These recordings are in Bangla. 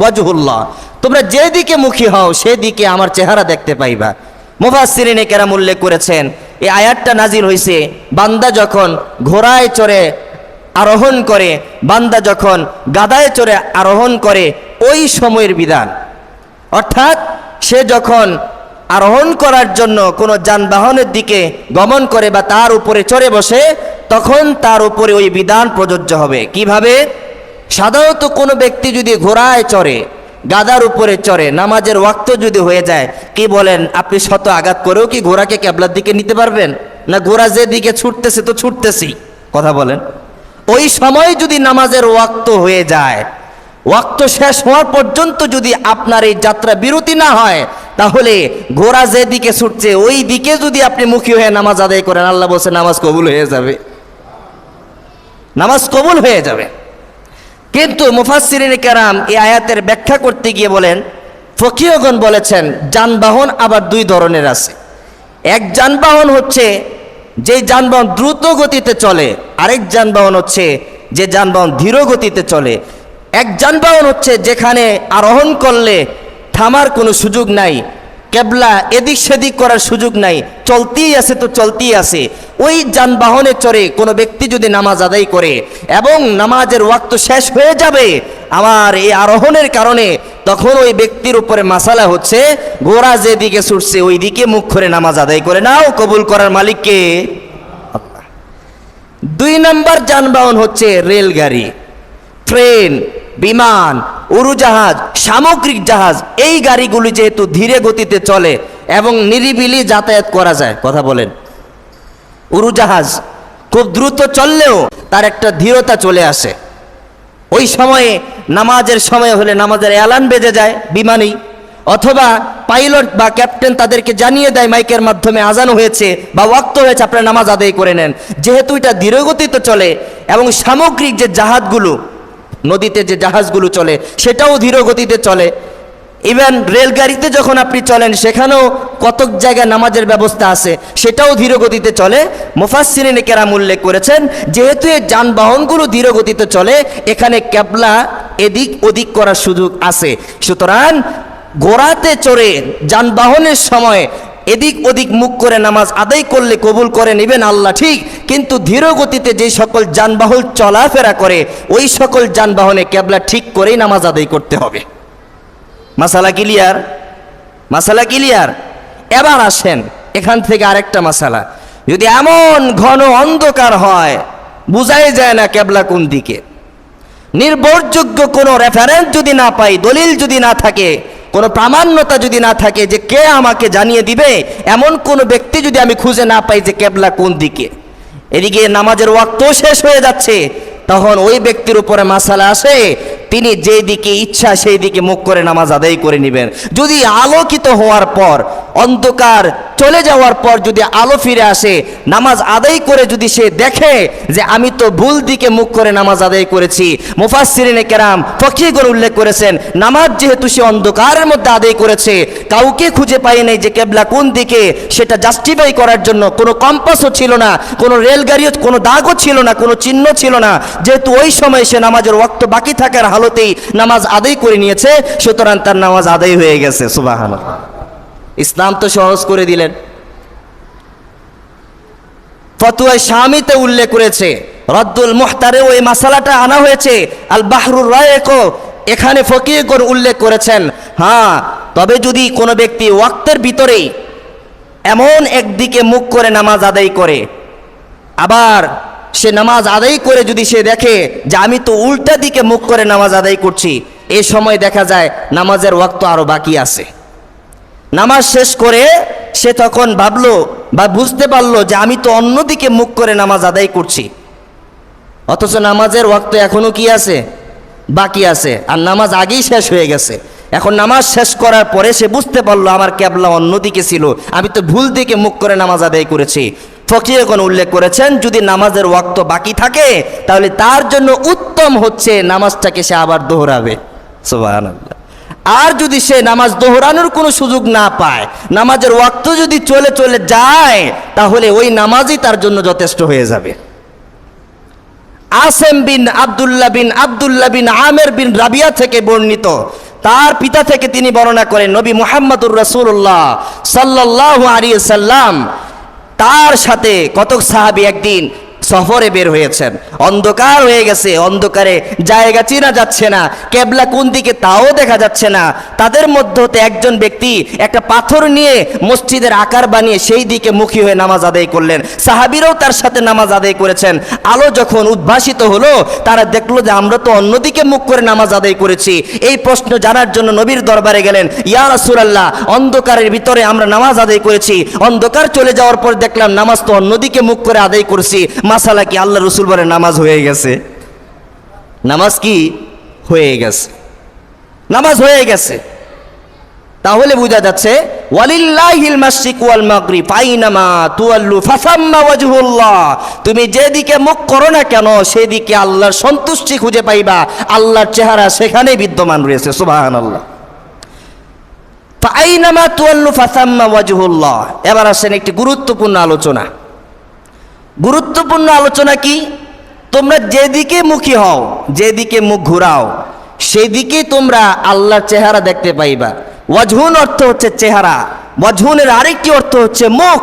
ওয়াজহুল্লাহ। তোমরা যেদিকে মুখী হও, সেদিকে আমার চেহারা দেখতে পাইবা। মুফাসসিরিনে কেরাম উল্লেখ করেছেন, এই আয়াতটা নাজিল হইছে, বান্দা যখন ঘোড়ায় চড়ে আরোহণ করে, বান্দা যখন গাদায় চড়ে আরোহণ করে, ওই সময়ের বিধান। অর্থাৎ, সে যখন আরোহণ করার জন্য কোনো যানবাহনের দিকে গমন করে বা তার উপরে চড়ে বসে, তখন তার উপরে ওই বিধান প্রযোজ্য হবে। কীভাবে? সাধারণত কোনো ব্যক্তি যদি ঘোড়ায় চড়ে, গাদার উপরে চড়ে, নামাজের ওয়াক্ত যদি হয়ে যায়, কি বলেন, আপনি শত আঘাত করেও কি ঘোড়াকে ক্যাবলার দিকে নিতে পারবেন? না ঘোড়া যে দিকে ছুটতেছে তো ছুটতেছি কথা বলেন। ওই সময় যদি নামাজের ওয়াক্ত হয়ে যায়, ওয়াক্ত শেষ হওয়ার পর্যন্ত যদি আপনার এই যাত্রা বিরতি না হয়, তাহলে ঘোড়া যে দিকে ছুটছে, ওই দিকে যদি আপনি মুখী হয়ে নামাজ আদায় করেন, আল্লাহ বলছে, নামাজ কবুল হয়ে যাবে। নামাজ কবুল হয়ে যাবে। কিন্তু মুফাসসিরিন কেরাম এই আয়াতের ব্যাখ্যা করতে গিয়ে বলেন ফকিয়গণ বলেছেন, যানবাহন আবার দুই ধরনের আছে। এক যানবাহন হচ্ছে যে যানবাহন দ্রুত গতিতে চলে, আরেক যানবাহন হচ্ছে যে যানবাহন ধীর গতিতে চলে। এক যানবাহন হচ্ছে যেখানে আরোহণ করলে থামার কোনো সুযোগ নাই কেবলা এদিক সেদিক করার সুযোগ নাই। চলতেই আছে তো চলতেই আছে। ওই যানবাহনে চড়ে কোনো ব্যক্তি যদি নামাজ আদায় করে এবং নামাজের ওয়াক্ত শেষ হয়ে যাবে, আমার এই আরোহণের কারণে তখন ওই ব্যক্তির উপরে মাসালা হচ্ছে, ঘোড়া যেদিকে ছুটছে ওই দিকে মুখ করে নামাজ আদায় করে নাও, কবুল করার মালিককে। দুই নাম্বার যানবাহন হচ্ছে রেলগাড়ি, ট্রেন, বিমান উড়োজাহাজ সামগ্রিক জাহাজ, এই গাড়িগুলি যেহেতু ধীরে গতিতে চলে এবং নিরিবিলি যাতায়াত করা যায়, কথা বলেন। উড়োজাহাজ খুব দ্রুত চললেও তার একটা ধীরতা চলে আসে। ওই সময়ে, নামাজের সময় হলে নামাজের অ্যালার্ম বেজে যায়, বিমানেই। অথবা পাইলট বা ক্যাপ্টেন তাদেরকে জানিয়ে দেয়, মাইকের মাধ্যমে আজানো হয়েছে বা ওয়াক্ত হয়েছে, আপনারা নামাজ আদায় করে নেন। যেহেতু এটা ধীরগতিতে চলে এবং সামগ্রিক যে জাহাজগুলো নদীতে যে জাহাজগুলো চলে, সেটাও ধীর গতিতে চলে। ইভেন রেলগাড়িতে যখন আপনি চলেন, সেখানেও কতক জায়গায় নামাজের ব্যবস্থা আছে, সেটাও ধীর গতিতে চলে। মুফাসসিরিনে কেরাম উল্লেখ করেছেন, যেহেতু এই যানবাহনগুলো ধীর গতিতে চলে, এখানে ক্যাবলা এদিক ওদিক করার সুযোগ আছে। সুতরাং ঘোড়াতে চড়ে যানবাহনের সময় এদিক ওদিক মুখ করে নামাজ আদায় করলে কবুল করে নেবেন আল্লাহ, ঠিক। কিন্তু ধীর গতিতে যে সকল যানবাহন চলাফেরা করে, ওই সকল যানবাহনে ক্যাবলা ঠিক করেই নামাজ আদায় করতে হবে। মাসালা ক্লিয়ার? মাসালা ক্লিয়ার? এবার আসেন, এখান থেকে আরেকটা মাসালা। যদি এমন ঘন অন্ধকার হয়, বুঝাই যায় না ক্যাবলা কোন দিকে। নির্ভরযোগ্য কোনো রেফারেন্স যদি না পাই, দলিল যদি না থাকে কোনো প্রামাণ্যতা যদি না থাকে যে কে আমাকে জানিয়ে দিবে, এমন কোনো ব্যক্তি যদি আমি খুঁজে না পাই যে কেবলা কোন দিকে। এদিকে নামাজের ওয়াক্ত শেষ হয়ে যাচ্ছে, তখন ওই ব্যক্তির উপরে মাসালা আসে, তিনি যেই দিকে ইচ্ছা সেই দিকে মুখ করে নামাজ আদায় করে নেবেন। যদি আলোকিত হওয়ার পর অন্ধকার চলে যাওয়ার পর যদি আলো ফিরে আসে, নামাজ আদায় করে যদি সে দেখে যে আমি তো ভুল দিকে মুখ করে নামাজ আদায় করেছি, মুফাসসিরিনে কেরাম ফকিগণ উল্লেখ করেছেন, নামাজ যেহেতু সে অন্ধকারের মধ্যে আদায় করেছে, কাউকে খুঁজে পাই নাই যে কেবলা কোন দিকে, সেটা জাস্টিফাই করার জন্য কোনো কম্পাসও ছিল না, কোনো রেলগাড়িও, কোনো দাগও ছিল না, কোনো চিহ্ন ছিল না। যেহেতু ওই সময় সে নামাজের ওয়াক্ত বাকি থাকার হালতেই নামাজ আদায় করে নিয়েছে, সুতরাং তার নামাজ আদায় হয়ে গেছে সুবাহান ইসলাম তো সহজ করে দিলেন। ফতুয়ায় স্বামীতে উল্লেখ করেছে, রদ্দুল মুহতারে ওই মাসালাটা আনা হয়েছে, আল বাহরুর রায়কো, এখানে ফকিরগণ উল্লেখ করেছেন হ্যাঁ তবে যদি কোনো ব্যক্তি ওয়াক্তের ভিতরে এমন একদিকে মুখ করে নামাজ আদায় করে, আবার সে নামাজ আদায় করে যদি সে দেখে যে আমি তো উল্টা দিকে মুখ করে নামাজ আদায় করছি, এ সময় দেখা যায় নামাজের ওয়াক্ত আরও বাকি আছে। নামাজ শেষ করে সে তখন ভাবলো বা বুঝতে পারল যে আমি তো অন্যদিকে মুখ করে নামাজ আদায় করছি। অথচ নামাজের ওয়াক্ত এখনও কি আছে? বাকি আছে। আর নামাজ আগেই শেষ হয়ে গেছে। এখন নামাজ শেষ করার পরে সে বুঝতে পারল আমার ক্যাবলা অন্যদিকে ছিল। আমি তো ভুল দিকে মুখ করে নামাজ আদায় করেছি। ফকির এখন উল্লেখ করেছেন, যদি নামাজের ওয়াক্ত বাকি থাকে, তাহলে তার জন্য উত্তম হচ্ছে নামাজটাকে সে আবার দোহরাবে। সুবহানাল্লাহ। আর যদি সে নামাজ দোহরানোর কোনো সুযোগ না পায়, নামাজের ওয়াক্ত যদি চলে চলে যায়, তাহলে ওই নামাজই তার জন্য যথেষ্ট হয়ে যাবে। আসেম বিন আবদুল্লাহ বিন আবদুল্লাহ বিন আমের বিন রাবিয়া থেকে বর্ণিত। তার পিতা থেকে তিনি বর্ণনা করেন, নবী মুহাম্মদুর রাসূলুল্লাহ সাল্লাল্লাহু আলাইহি সাল্লাম তার সাথে কতক সাহাবী একদিন সফরে বের হয়েছেন। অন্ধকার হয়ে গেছে, অন্ধকারে জায়গা চেনা যাচ্ছে না, কেবলা কোন দিকে তাও দেখা যাচ্ছে না। তাদের মধ্যে হতে একজন ব্যক্তি একটা পাথর নিয়ে মসজিদের আকার বানিয়ে সেই দিকে মুখী হয়ে নামাজ আদায় করলেন। সাহাবিরাও তার সাথে নামাজ আদায় করেছেন। আলো যখন উদ্ভাসিত হলো, তারা দেখল যে আমরা তো অন্যদিকে মুখ করে নামাজ আদায় করেছি। এই প্রশ্ন জানার জন্য নবীর দরবারে গেলেন, ইয়া রাসূলুল্লাহ, অন্ধকারের ভিতরে আমরা নামাজ আদায় করেছি। অন্ধকার চলে যাওয়ার পর দেখলাম নামাজ তো অন্যদিকে মুখ করে আদায় করেছি। মাসালা কি? আল্লাহ রসুল বলে নামাজ হয়ে গেছে। নামাজ কি? হয়ে গেছে। নামাজ হয়ে গেছে। তাহলে বোঝা যাচ্ছে আইনামা তুয়াল্লু, ফাসাম্মা তুমি যেদিকে মুখ করো না কেন, সেদিকে আল্লাহর সন্তুষ্টি খুঁজে পাইবা। আল্লাহর চেহারা সেখানেই বিদ্যমান রয়েছে, সুবহানাল্লাহ। ফাইনামা ফাসাম্মা ওয়াজহুল্লাহ। এবার আসেন একটি গুরুত্বপূর্ণ আলোচনা। গুরুত্বপূর্ণ আলোচনা কি? তোমরা যেদিকে মুখী হও, যেদিকে মুখ ঘুরাও, সেদিকে তোমরা আল্লাহর চেহারা দেখতে পাইবা। ওয়াজহুন অর্থ হচ্ছে চেহারা, ওয়াজহুনের আরেকটি অর্থ হচ্ছে মুখ।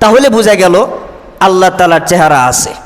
তাহলে বোঝা গেল, আল্লাহ তালার চেহারা আছে।